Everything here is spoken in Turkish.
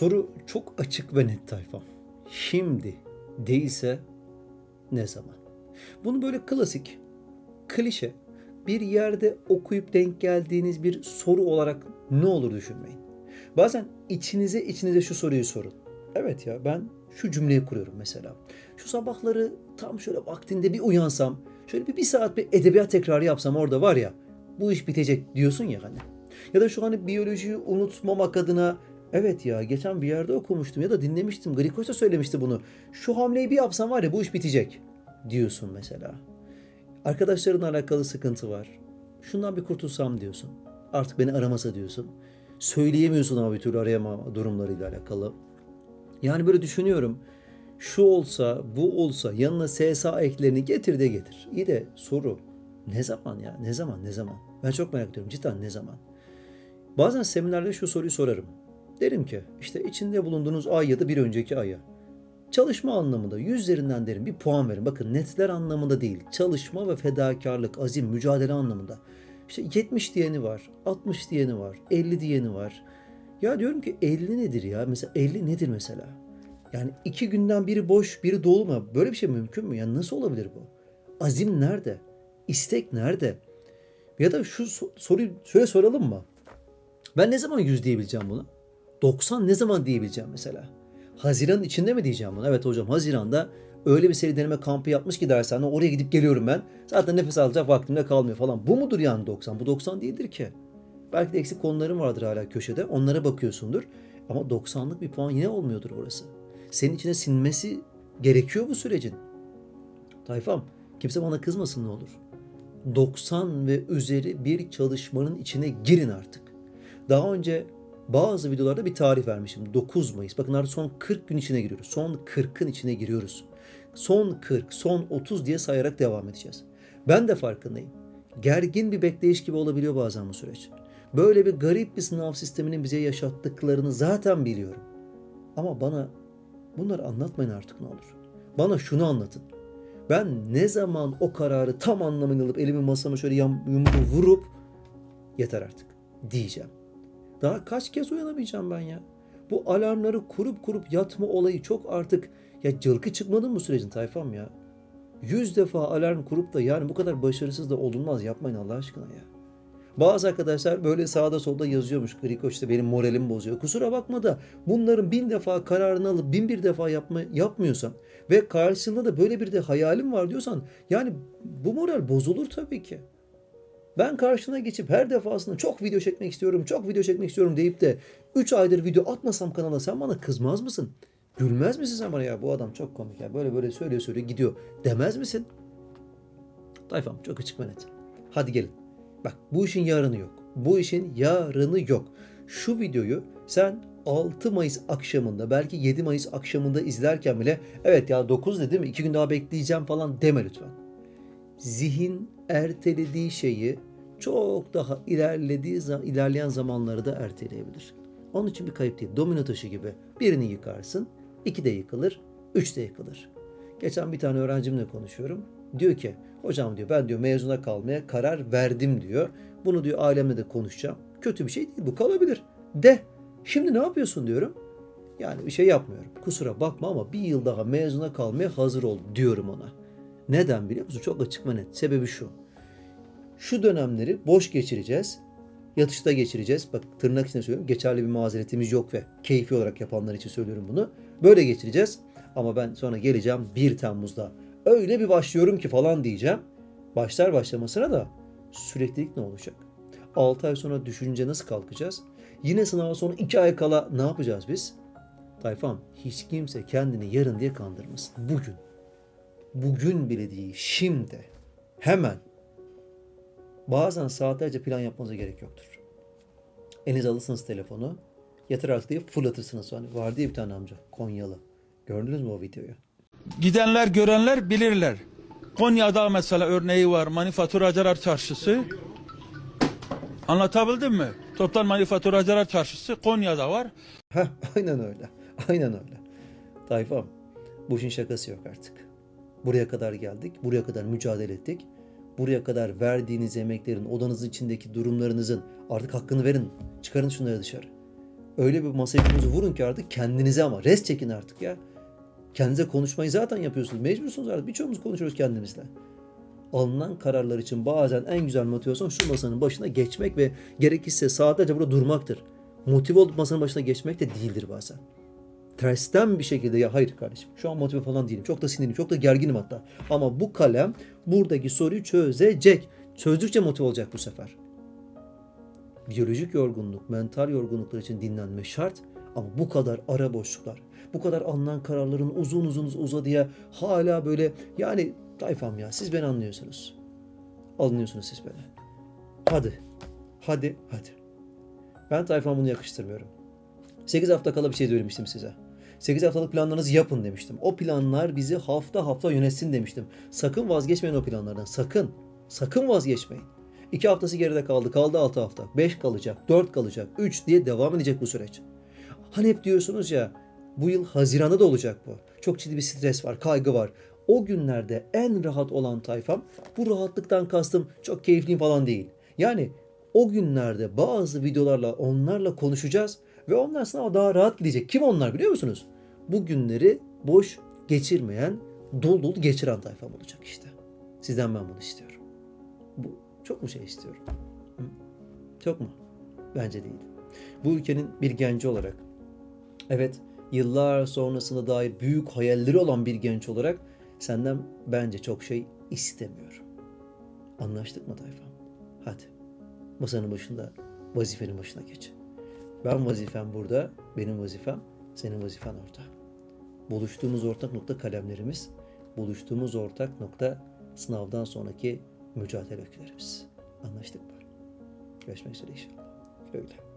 Soru çok açık ve net tayfam. Şimdi değilse ne zaman? Bunu böyle klasik, klişe, bir yerde okuyup denk geldiğiniz bir soru olarak ne olur düşünmeyin. Bazen içinize içinize şu soruyu sorun. Evet ya ben şu cümleyi kuruyorum mesela. Şu sabahları tam şöyle vaktinde bir uyansam, şöyle bir, bir saat bir edebiyat tekrarı yapsam orada var ya bu iş bitecek diyorsun ya hani. Ya da şu hani biyolojiyi unutmamak adına evet ya geçen bir yerde okumuştum ya da dinlemiştim. Grigos da söylemişti bunu. Şu hamleyi bir yapsam var ya bu iş bitecek diyorsun mesela. Arkadaşlarınla alakalı sıkıntı var. Şundan bir kurtulsam diyorsun. Artık beni aramasa diyorsun. Söyleyemiyorsun ama bir türlü arayamama durumlarıyla alakalı. Yani böyle düşünüyorum. Şu olsa, bu olsa yanına SSA eklerini getir de getir. İyi de soru ne zaman ya? Ne zaman? Ne zaman? Ben çok merak ediyorum. Cidden ne zaman? Bazen seminerlerde şu soruyu sorarım. Derim ki işte içinde bulunduğunuz ay ya da bir önceki aya. Çalışma anlamında yüz üzerinden derim bir puan verin. Bakın netler anlamında değil. Çalışma ve fedakarlık, azim, mücadele anlamında. İşte 70 diyeni var, 60 diyeni var, 50 diyeni var. Ya diyorum ki 50 nedir ya? Mesela 50 nedir mesela? Yani iki günden biri boş, biri dolu mu? Böyle bir şey mümkün mü? Yani nasıl olabilir bu? Azim nerede? İstek nerede? Ya da şu so- soruyu şöyle soralım mı? Ben ne zaman 100 diyebileceğim buna? 90 ne zaman diyebileceğim mesela? Haziran'ın içinde mi diyeceğim bunu? Evet hocam Haziran'da öyle bir seri deneme kampı yapmış ki dershane oraya gidip geliyorum ben. Zaten nefes alacak vaktim de kalmıyor falan. Bu mudur yani 90? Bu 90 değildir ki. Belki de eksik konuların vardır hala köşede. Onlara bakıyorsundur. Ama 90'lık bir puan yine olmuyordur orası. Senin içine sinmesi gerekiyor bu sürecin. Tayfam kimse bana kızmasın ne olur. 90 ve üzeri bir çalışmanın içine girin artık. Daha önce bazı videolarda bir tarih vermişim. 9 Mayıs. Bakın artık son 40 gün içine giriyoruz. Son 40'ın içine giriyoruz. Son 40, son 30 diye sayarak devam edeceğiz. Ben de farkındayım. Gergin bir bekleyiş gibi olabiliyor bazen bu süreç. Böyle bir garip bir sınav sisteminin bize yaşattıklarını zaten biliyorum. Ama bana bunları anlatmayın artık ne olur. Bana şunu anlatın. Ben ne zaman o kararı tam anlamıyla alıp elimi masama şöyle yumruğu vurup yeter artık diyeceğim. Daha kaç kez uyanamayacağım ben ya? Bu alarmları kurup kurup yatma olayı çok artık ya cılkı çıkmadı mı sürecin tayfam ya? Yüz defa alarm kurup da yani bu kadar başarısız da olunmaz yapmayın Allah aşkına ya. Bazı arkadaşlar böyle sağda solda yazıyormuş. Griko işte benim moralim bozuyor. Kusura bakma da bunların bin defa kararını alıp bin bir defa yapma, yapmıyorsan ve karşısında da böyle bir de hayalim var diyorsan yani bu moral bozulur tabii ki. Ben karşına geçip her defasında çok video çekmek istiyorum, çok video çekmek istiyorum deyip de 3 aydır video atmasam kanala sen bana kızmaz mısın? Gülmez misin sen bana ya bu adam çok komik ya böyle böyle söylüyor söylüyor gidiyor demez misin? Tayfam çok açık ve net. Hadi gelin. Bak bu işin yarını yok. Bu işin yarını yok. Şu videoyu sen 6 Mayıs akşamında belki 7 Mayıs akşamında izlerken bile evet ya 9 dedim 2 gün daha bekleyeceğim falan deme lütfen. Zihin ertelediği şeyi çok daha ilerlediği ilerleyen zamanları da erteleyebilir. Onun için bir kayıp değil. Domino taşı gibi birini yıkarsın, iki de yıkılır, üç de yıkılır. Geçen bir tane öğrencimle konuşuyorum. Diyor ki hocam diyor ben diyor mezuna kalmaya karar verdim diyor. Bunu diyor ailemle de konuşacağım. Kötü bir şey değil bu kalabilir. De şimdi ne yapıyorsun diyorum. Yani bir şey yapmıyorum. Kusura bakma ama bir yıl daha mezuna kalmaya hazır ol diyorum ona. Neden biliyor musun? Çok açık ve net. Sebebi şu. Şu dönemleri boş geçireceğiz. Yatışta geçireceğiz. Bak tırnak içinde söylüyorum. Geçerli bir mazeretimiz yok ve keyfi olarak yapanlar için söylüyorum bunu. Böyle geçireceğiz. Ama ben sonra geleceğim 1 Temmuz'da. Öyle bir başlıyorum ki falan diyeceğim. Başlar başlamasına da süreklilik ne olacak? 6 ay sonra düşünce nasıl kalkacağız? Yine sınava sonra 2 ay kala ne yapacağız biz? Tayfam hiç kimse kendini yarın diye kandırmasın. Bugün. Bugün bile değil. Şimdi. Hemen. Bazen saatlerce plan yapmanıza gerek yoktur. Elinize alırsınız telefonu. Yeter artık diye fırlatırsınız. Hani vardı ya bir tane amca Konyalı. Gördünüz mü o videoyu? Gidenler görenler bilirler. Konya'da mesela örneği var Manifaturacılar Çarşısı. Anlatabildim mi? Toptan Manifaturacılar Çarşısı Konya'da var. Heh, aynen öyle. Aynen öyle. Tayfam, bu işin şakası yok artık. Buraya kadar geldik, buraya kadar mücadele ettik. Buraya kadar verdiğiniz emeklerin, odanızın içindeki durumlarınızın artık hakkını verin. Çıkarın şunları dışarı. Öyle bir masaya vurun ki artık kendinize ama rest çekin artık ya. Kendinize konuşmayı zaten yapıyorsunuz. Mecbursunuz artık. Birçoğumuz konuşuyoruz kendimizle. Alınan kararlar için bazen en güzel motivasyon şu masanın başına geçmek ve gerekirse saatlerce burada durmaktır. Motive olup masanın başına geçmek de değildir bazen. Tersten bir şekilde ya hayır kardeşim şu an motive falan değilim. Çok da sinirliyim. Çok da gerginim hatta. Ama bu kalem buradaki soruyu çözecek. Çözdükçe motive olacak bu sefer biyolojik yorgunluk, mental yorgunluklar için dinlenme şart ama bu kadar ara boşluklar, bu kadar alınan kararların uzun uzun uzadıya hala böyle yani tayfam ya siz beni anlıyorsunuz. Anlıyorsunuz siz beni. Hadi, hadi, hadi. Ben tayfam bunu yakıştırmıyorum. 8 hafta kala bir şey söylemiştim size. 8 haftalık planlarınızı yapın demiştim. O planlar bizi hafta hafta yönetsin demiştim. Sakın vazgeçmeyin o planlardan. Sakın. Sakın vazgeçmeyin. 2 haftası geride kaldı. Kaldı 6 hafta. 5 kalacak. 4 kalacak. 3 diye devam edecek bu süreç. Hani hep diyorsunuz ya bu yıl Haziran'da da olacak bu. Çok ciddi bir stres var, kaygı var. O günlerde en rahat olan tayfam bu rahatlıktan kastım çok keyifliyim falan değil. Yani o günlerde bazı videolarla onlarla konuşacağız ve onlar sınava daha rahat gidecek. Kim onlar biliyor musunuz? Bu günleri boş geçirmeyen, dolu dolu geçiren tayfam olacak işte. Sizden ben bunu istiyorum. Bu çok mu şey istiyorum? Çok mu? Bence değil. Bu ülkenin bir genci olarak evet yıllar sonrasına dair büyük hayalleri olan bir genç olarak senden bence çok şey istemiyorum. Anlaştık mı tayfam? Hadi. Masanın başında vazifenin başına geç. Ben vazifem burada, benim vazifem, senin vazifen orada. Buluştuğumuz ortak nokta kalemlerimiz, buluştuğumuz ortak nokta sınavdan sonraki mücadele öykülerimiz. Anlaştık mı? Görüşmek üzere inşallah. Güle.